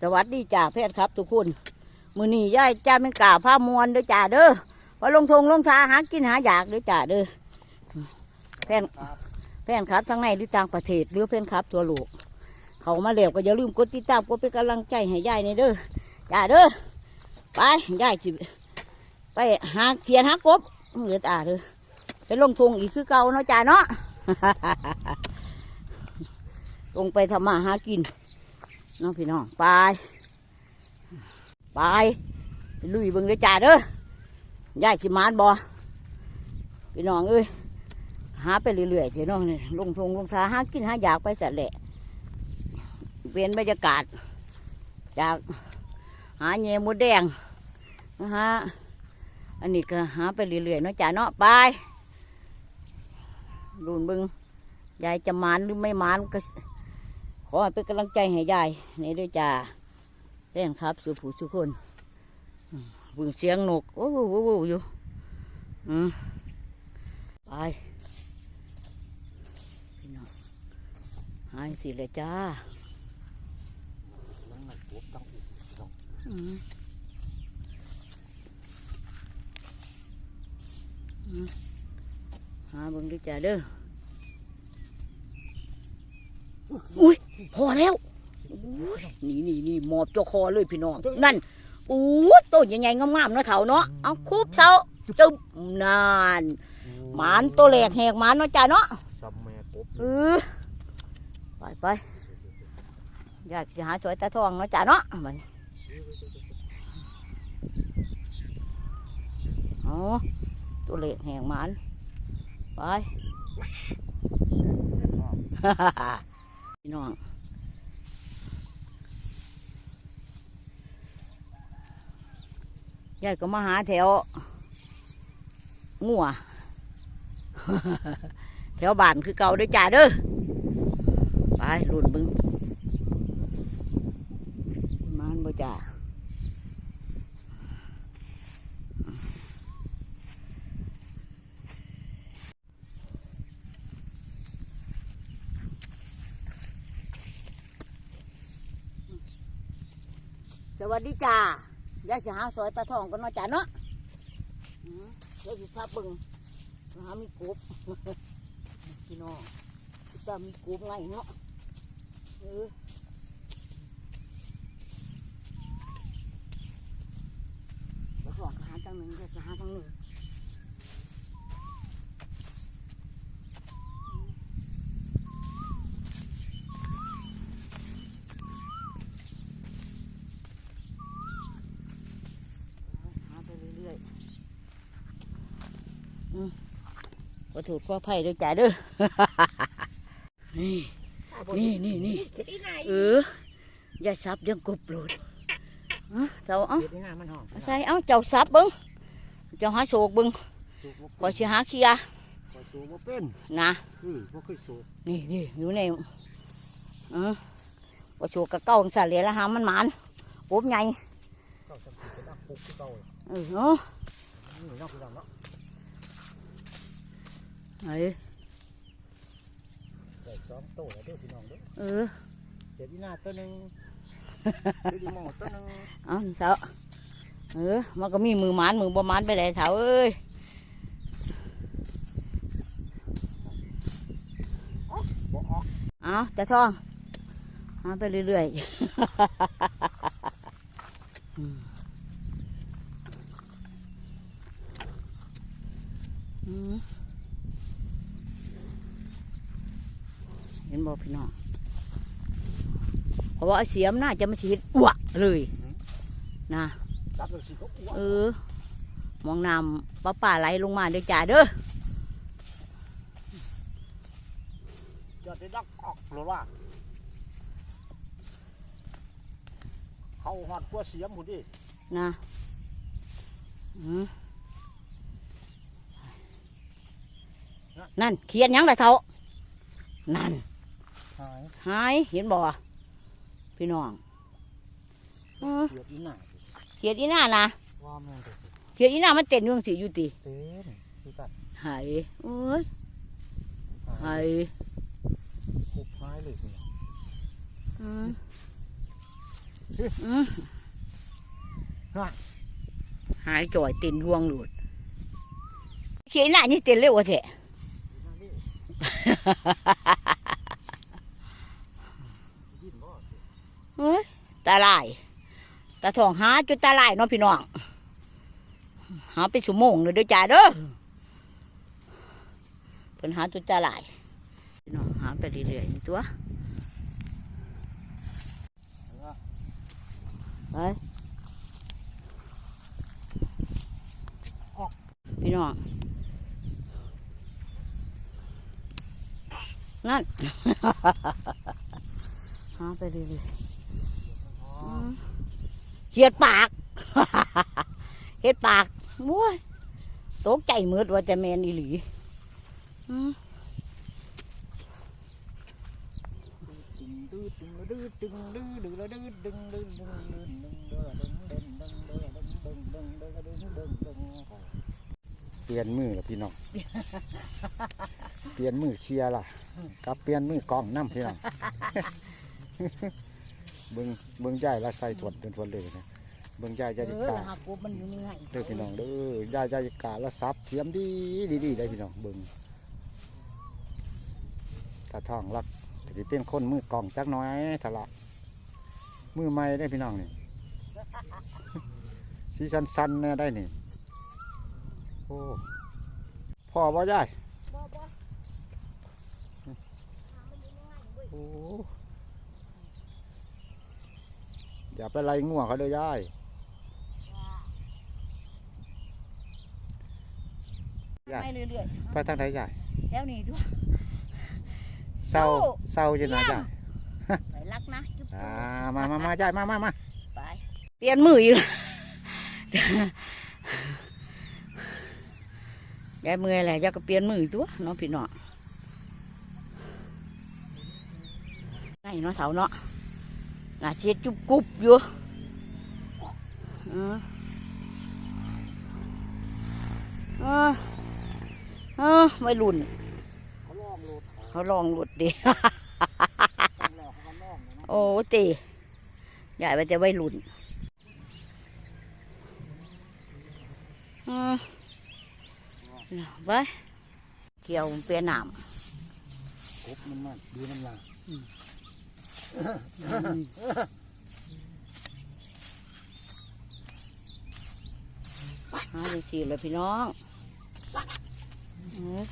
สวัสดีจ่าแพทย์ครับทุกคนมือนี้ย่ายจ้าเป็นกาผ้ามวนเด้อจ่าเด้อพอลงทงลงทาหากินหาอยากเด้อจ่าเด้อแฟนแฟนครับทั้งในหรือต่างประเทศหรือแฟนครับทั่วโลกเขามาแล้วก็อย่าลืมกดติดตามกดเป็นกำลังใจให้ยายในเด้อจ่าเด้อไปยายจิไปหาเขียนหากบเหลือจ่าเด้อไปลงทงอีกคือเก่าเนาะจ่าเนาะลงไปทำมาหากิน น้องพี่น้องไปไปลุยเบิ่งเด้อจ่าเด้อยายสิมานบ่พี่น้องเอ้ยหาไปเรื่อยๆเจ้น้องนี่ลงทงลงทาหากินหาอยากไปสัตว์แหละเปลี่ยนบรรยากาศ จากหาเงี้ยมดแดงนะฮะอันนี้ก็หาไปเรื่อยๆเนาะจ่าเนาะไปลุนบิ่งยายจะมานหรือไม่มานก็ ขอให้เป็นกำลังใจให้ยายในด้วยจ้าเล่นครับสุผู้สุคนบึงเสียงนกโอ้โหอ้โหอยู่อืมไปพี่น้องหายสิเลยจ้าอืมอืมหาบิ่งด้วยจ้าเด้ออุ้ย พอแล้วอุ๊ยนี่นี่นี่หมอบเจ้าคอเลยพี่น้อง นั่นอู้ต้นใหญ่ๆงามๆเนาะเถาเนาะเอาคูบเถาจึ๊บนานหมานตัวแหลกแหกหมานเนาะจ้าเนาะซับแม่กบเออไปไปอยากจะหาสวยตาทองเนาะจ้าเนาะมันอ๋อตัวเล็กแหงหมันไปพี่น้อง ยายก็มาหาแถวงัวแถวบ้านคือเก่าด้วยจ้าเด้อไปรุ่นบึงมานบ่จ้าสวัสดีจ้า ยายจะหาซอยตาทองกันเนาะจ้าเนาะอืมยายจะซับเบึงหามีกบ พี่น้องจะมีกบไงเนาะเออแล้วก็หาทางหนึ่งก็จะหาทางหนึ่ง ขอถูกขอไผ่ด้วยจ้าเด้อนี่นี่นี่นี่เออย่าซับเรื่องกบโปรดเอ้าเจ้าเอ้าเฮ็ดให้หน้ามันหอมใส่เอ้าเจ้าซับเบิ้งเจ้าหาโศกเบิ้งสูบบ่ขอเป็นสิหาเคลียร์ขอสูบบ่เป็นนะอือบ่เคยสูบนี่นี่อยู่ในอือว่าโศกกะเก้าของสาเหลียละหามันหมานกบใหญ่ก็สำคัญเป็นนักปลูกคือเก่าเออเนาะ นี่เนาะพี่น้องเนาะไอ้ได้สองโตแล้วเด้อพี่น้องเด้อเออเฮ็ดอีหน้าตัวหนึงเฮ็ดอีหม้อตัวหนึงเอาเจ้าเออ มันก็มีมือหมานมือบ่หมานไปไหนเถาเอ้ยบ่ออกเอาแต่ทองหาไปเรื่อยๆ อืมอืมเห็นบอกพี่น้องเพราะ ว่าเอาเสียมน่าจะมาฉีดอ้วกเลยนะตัดแล้วสิก็อ้วนเออมองน้ำป้าป่าไหลลงมาเด้อจ้าเด้อจะได้ดักออกหรือว่าเขาหอดกว่าเสียมพุ่นดินะอืมนั่นเขียนหยังละเท่านั่นหายหายเห็นบ่ พี่น้องเออเฮ็ดอีหน้าเขียดอีหน้านะว่าแม่นเด้อเขียดอีหน้ามันเต้นอยุ่จังสิอยู่ติเต้นคือกันหายเอ้ยหายคุบหายเลยพี่น้องอืมอืมหายจ่อยตินดวงหลุดเขียนหน้านี่เต็นเร็ววะเถอะเฮ้ย ตาลายตาทองหาจุดตาลายเนาะพี่น้องหาไปสุโมงเลยเด้อจ้าเด้อเพิ่นหาจุดตาลายพี่น้องหาไปเรื่อยๆตัวไปพี่น้องนั่น หาไปเรื่อยๆ เขียดปากเห็ดปากม้วยตกใจมืดว่าจะแมนอีหลีอืมเปลี่ยนมือแล้วพี่น้อง เปลี่ยนมือเคลียร์ล่ะกับเปลี่ยนมือกล้องน้ำพี่น้อง เบิ่งเบิ่งย่ายละใส่ถวดเป็นถวดเลยนะเบิ่งย่ายเอย่ายอกาหักกบมันอยู่นี่ไงเด้อพี่น้องเด้อย่ายย่ายกาละซับเทียมดีดีดีได้พี่น้องเบิ่งตาทองรักแต่ที่เป็นคนมือกล้องจักหน้อยทะละมือใหม่ได้พี่น้องนี่ สีสันสันๆแน่ได้นี่โอ้พ่อบ่ย่าย โอ้ อย่าไปไล่ง่วงเขาเลยยายยายไปเรื่อยไปทางไหนยายๆแล้วนี่ตัวเศร้าสู้เศร้าจังนะยายไปรักนะจุ๊บอ่ามามามายายมามามาไปเปลี่ยนมืออยู่ยายมืออะไรยายก็เปลี่ยนมือตัวเน้องพี่น้องไงเนาะเสาเนาะห น้าเช็ดจุบกุบอยู่เออเออเออไม่รุ่นเขาล่องโลดเขาลองหลุดดิตั้งแล้วเขาก็ล่องเลยนะโอ้ตีใหญ่ไปจะไว้รุ่นอืมไปเกี่ยวเปลี่ยนหนามกบมันมันดีมันลา หาดูสิเลยพี่น้องเออ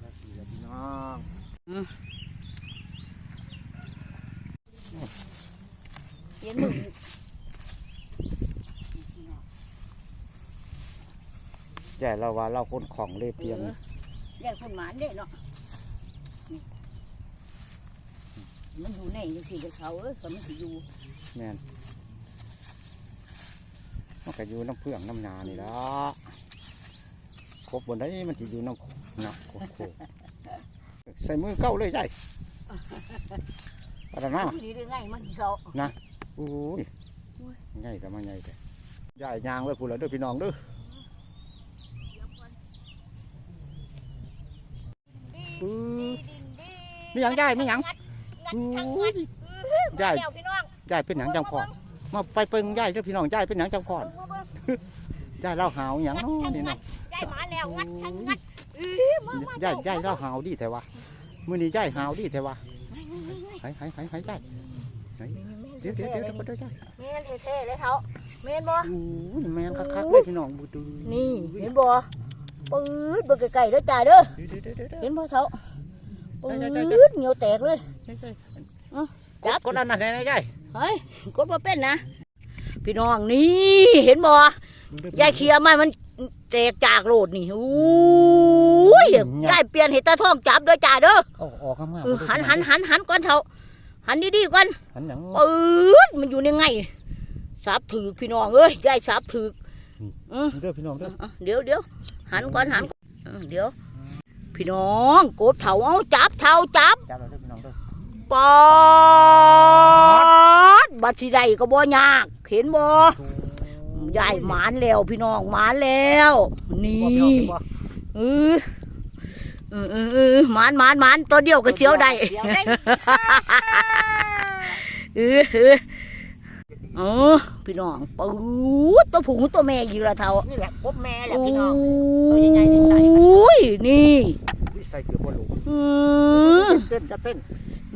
แล้วสิแล้วพี่น้องเปลี่ยนมือ ยายเราว่าเราคนของเลยเปลี่ยนเออเรียกคนหมานได้เนาะนี่มันอยู่ในจังสี่กับเขาเออเขามันสิอยู่แม่นมันก็อยู่น้ำเพื่องน้ำนานี่ละครบบนได้มันจะอยู่น้ำนะโอ้โหใส่มือเก้าเลยยายอะไรนะที่นี่ได้ไงมันเขาโอ้ยง่ายแต่มาง่ายแต่ย่ายยางไว้พูดแล้วเด้อพี่น้องเด้อ ดีดีดีไม่หยังย่ายไม่หยังงัดโอ้ทั้งงัยดย่ายเดี๋วพี่น้องย่ายเป็นหยังจังพอนมาไปเปิงย่ายเด้อพี่น้องย่ายเป็นหยังจังพอนเบิ่งเบิ่งย่ายเล่าหาวหยังงัดเนาะทั้งนี่งัเนาะดยายมาแล้วงัดทั้งงัดเอ้ยมามาย่ายเจ้ย่ายเล่าหาวดีแต่ว่ามื้อนี้ย่ายหาวดีแต่ว่าไม่ไม่ไม่ไม่หายหายหายหายย่ายเดี๋ยวเดี๋ยวเดี๋ยวเดี๋ยวเดี๋ยวย่ายเมนเท่ๆเลยเขาเมนบ่โอ้ยแมนคักๆเลยพี่น้องบูดูนี่เห็นบ่ ปื๊ดเบิ่งไกลๆเด้อจ้าเด้อเดี๋ยวเดี๋ยวเดี๋ยวเดี๋ยวเห็นบ่เขาปืได้ได้ได้๊ดเหนียวแตกเลยกดกดอันนั้นไหนๆย่ายเฮ้ยกดบ่เป็นนะพี่น้องนี่เห็นบ่ยายเขียไม้มันแตกจากโลดนี่อู้ยยายเปลี่ยนเห็ดตาทองจับเด้อจ้าเด้อออกออกข้างหน้าเออหันหันหันหันก่อนเถอะหันดีๆก่อนหันหยังปื๊ดมันอยู่ในไงสับถือพี่น้องเอ้ยยายสับถืออืมเด้อพี่น้องเด้ออะเดี๋ยวเดี๋ยว หันก่อนหันก่อนอืมเดี๋ยว พี่น้องกบเถาเอาจับเถาจับจับเราเด้อพี่น้องเด้อปอดบัดสิได้ก็บ่ยาก เห็นบ่ยายหมานแล้วพี่น้องหมานแล้ว นี่บ่พี่น้องเห็นบ่เออเอเออเออเออหมานหมานหมานตัวเดียวก็เสียวได้เสียวได้เออ เออเออพี่น้องปูดตัวผู้ตัวแม่อยู่ละเท่านี่แหละพบแม่แหละโอ้พี่น้องตัวใหญ่ๆนี่ใส่ยนี่วิใส่เกือบบอลลูอือเต้นจะเต้น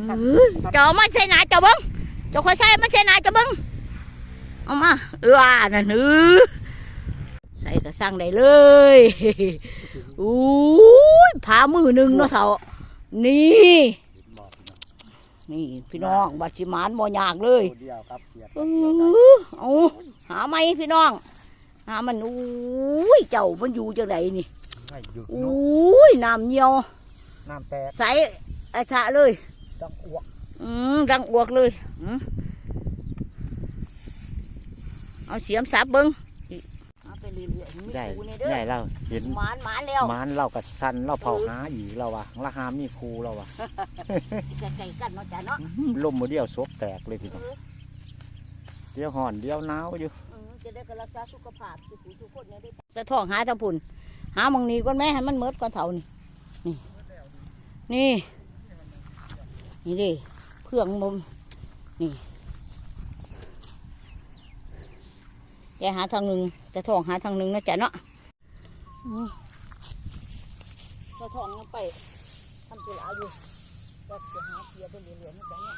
เอ้ยเจ้ามาใช่นาเจ้าเบิ้งเจ้าคอยใช่มาใช่นาเจ้าเบิ้งเอามาเอออ่านั่นเออใส่กระสังได้เลยอู้ยผามือหนึ่งเนาะเท่านี่บอก นี่พี่น้องบัตรสิมานบ่ยากเลยตัวเดียวครับเสียบเออเอาหาไหมพี่น้อง หามันอุ้ยเจ้ามันอยู่จังไดนี่ให้หยุดอเนาะุ้ยน้ำเหี่ยวน้ำแตกใสอาชะเลย ต้องอ้วกอืมดังอวกเลยอืมเอาเสียมสับเบิ้งเอาไปเรื่อยๆมีใหญ่ครูนี่เด้อใหญ่เราเห็นหมานหมานแล้ว หมันเรากับสันเราเผาหาอีกเราวะละหามีครูเราวะจะไก่กันเนาะจ้ะเนาะลมมือเดียวซบแตกเลยพี่น้องเดียวห่อนเดียวหนาวอยู่อืมจะได้ก็รักษาสุขภาพทุกผู้ทุกคนเนี่ยได้จะท้องหาทางพุ่นหามังนี้ก่อนแม่ให้มันเมิดก่อนเท่านี่นี่นี่นี่ดิเพื่องมุมนี่แกหาทางหนึ่ง จะท้องหาทางหนึ่งนะจ๊ะเนาะอืมจะท้องยังไปทำเวลาอยู่ก็จะหาเพียไปเรื่อยๆนะจ๊ะเนาะ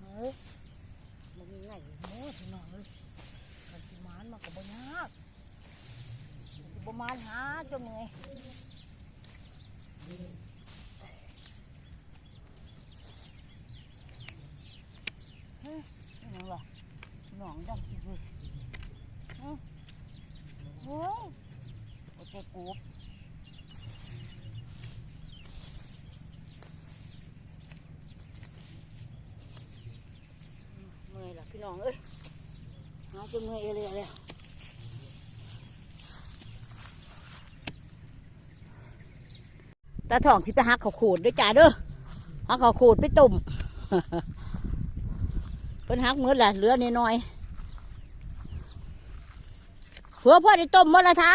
เฮ้ยมันมีไงโอ้พี่น้องเลยมันสิมานมันก็บ่ยากมันสิบ่มานหาจนไงเฮ้ยนี่หยังล่ะหนองดำสิเฮ้ยเฮ้ยเฮ้ยโอ้เจ๊กูบเมื่อยละพี่น้องเอ้ยหาจนเมื่อยเลยเลย ตาทองสิไปหักข้าวโขดด้วยจ้าเด้อหักข้าวโขดไปต้มเพิ่นหักมือละเหลือนิดหน่อยเพื่อพ่อได้ต้มมดละเท้า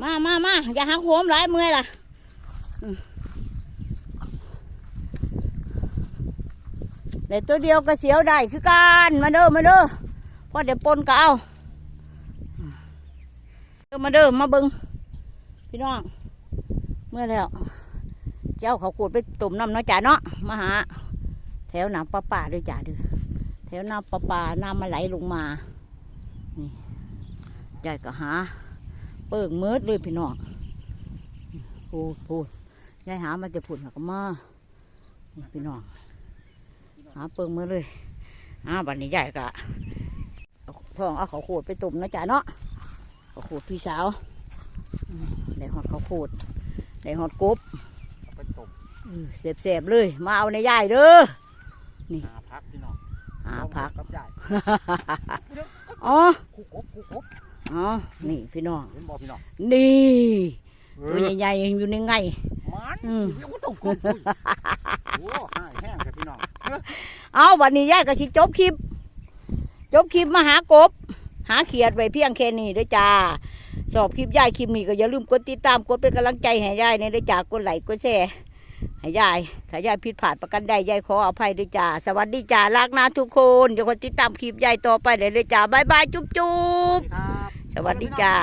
มามามาอย่าหักโหมหลายมือล่ะเดี๋ยวตัวเดียวก็เสียวได้คือกันมาเด้อมาเด้อพ่อเดี๋ยวปนก็เอาเด้อมาเด้อมาเบิง พี่น้อง เมื่อแล้ว เจ้าเขาขูดไปตุ่มน้ำเนาะจ่าเนาะมาหา แถวน้ำประปาด้วยจ้าด้อแถวน้ำประปาน้ำมันไหลลงมา นี่ยายก็หา เปิ่งมืดเลยพี่น้องพูดพูดยายหามาจะพูดแล้วก็มาพี่น้อง หาเปิ่งมืดเลยอ่าบัดนี้ยายก็เอาทองเอาเขาวโขดไปตุ่มนะจ๊ะเนาะเขาวโขดพี่สาว ได้หอดเขาวโขดได้หอดกบเอาไปต้มเสียบเสียบๆเลย มาเอาในยายเด้อหาพักพี่น้องหาผักกับยายอ๋อคุกกบคุกกบอ๋อนี่พี่น้องเห็นบอกพี่น้องนี่ตัวใหญ่ๆอยู่ในไงมันอืมเดี๋ยวก็ต้องกบอุ้ยโอ้หายแห้งแค่พี่น้องเอาวันนี้ยายก็สิจบคลิป จบคลิปมาหากบ หาเขียดไว้เพียงแค่นี้เด้อจ้า สอบคลิปยายคลิปนี้ก็อย่าลืมกดติดตามกดเป็นกำลังใจให้ยายในเด้อจ้ากดไลค์กดแชร์ให้ยายถ้ายายผิดพลาดประกันใดยายขออภัยด้วยจ้าสวัสดีจ้ารักนะทุกคนอย่ากดติดตามคลิปยายต่อไปเลยเด้อจ้าบายบายจุ๊บจุ๊บครับสวัสดีจ้า